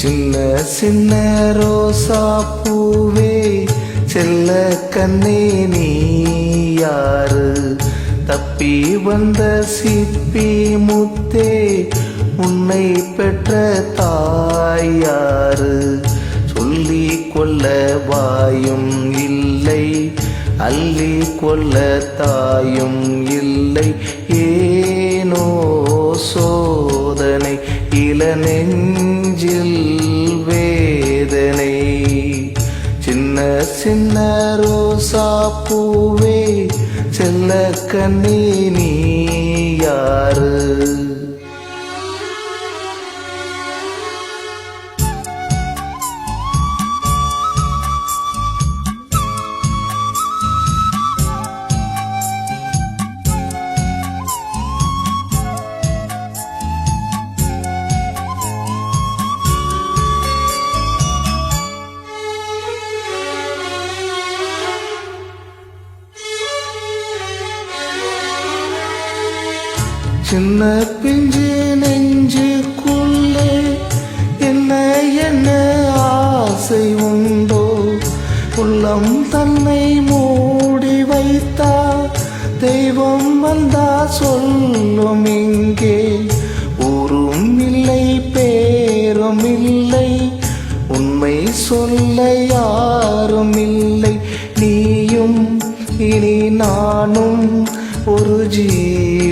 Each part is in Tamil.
சின்ன சின்ன ரோசா பூவே செல்ல கண்ணே நீ யாரு? தப்பி வந்த சிப்பி முத்தே உன்னை பெற்ற தாயாரு சொல்லி கொள்ள வாயும் இல்லை அள்ளி கொள்ள தாயும் இல்லை. ஏனோ சோதனை இள நெஞ்சில் வேதனை. சின்ன சின்ன ரோசா பூவே செல்ல கண்ணே நீ யாரு? சின்ன பிஞ்சு நெஞ்சுக்குள்ளே என்ன என்ன ஆசை உண்டோ? உள்ளம் தன்னை மூடி வைத்தா தெய்வம் வந்தா சொல்லும் இங்கே. ஊரும் இல்லை பேரும் இல்லை உண்மை சொல்ல யாரும் இல்லை. நீயும் இனி நானும் ஒரு ஜீ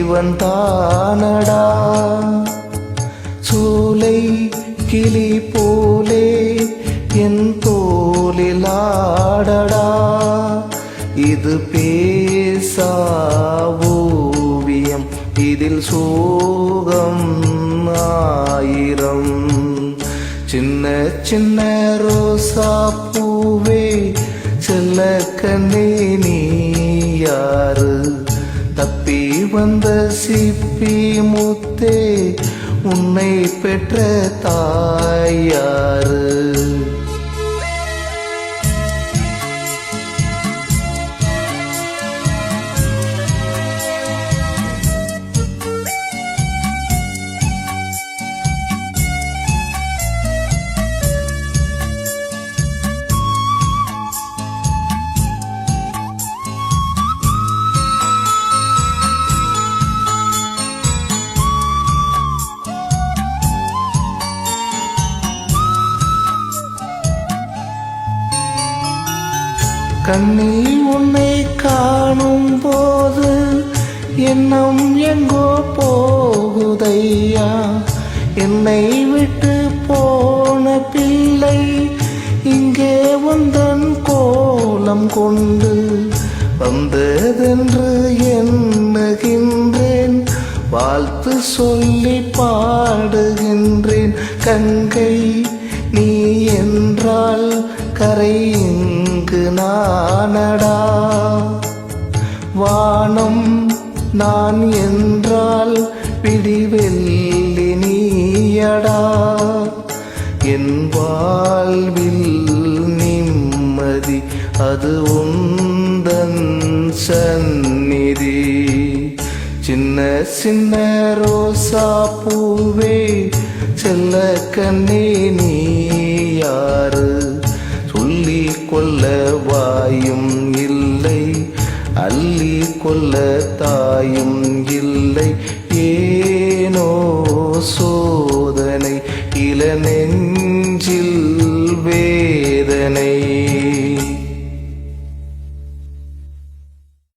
ஜீவன் தானடா. சூலை கிளி போலே என் தோலில் இது பேசா ஓவியம் இதில் சோகம் ஆயிரம். சின்ன சின்ன ரோசா பூவே செல்ல கண்ணே நீ யாரு? வந்த சிப்பி முத்தே உன்னை பெற்ற தாயாறு கண்ணில் உன்னை காணும் போது எண்ணம் எங்கோ போகுதையா? என்னை விட்டு போன பிள்ளை இங்கே வந்தன் கோலம் கொண்டு வந்ததென்று எண்ணுகின்றேன். வாழ்த்து சொல்லி பாடுகின்றேன். கங்கை நீ என்றால் கரையின் இங்கு நானடா. வானம் நான் என்றால் பிடிவெல்லி நீயடா. என் வாழ்வில் நிம்மதி அது உந்தன் சந்நிதி. சின்ன சின்ன ரோசா பூவே செல்ல கண்ணே நீ யார்? கொல்ல கொள்ள வாயும் இல்லை. அள்ளி கொள்ள தாயும் இல்லை. ஏனோ சோதனை இளநெஞ்சில் வேதனை.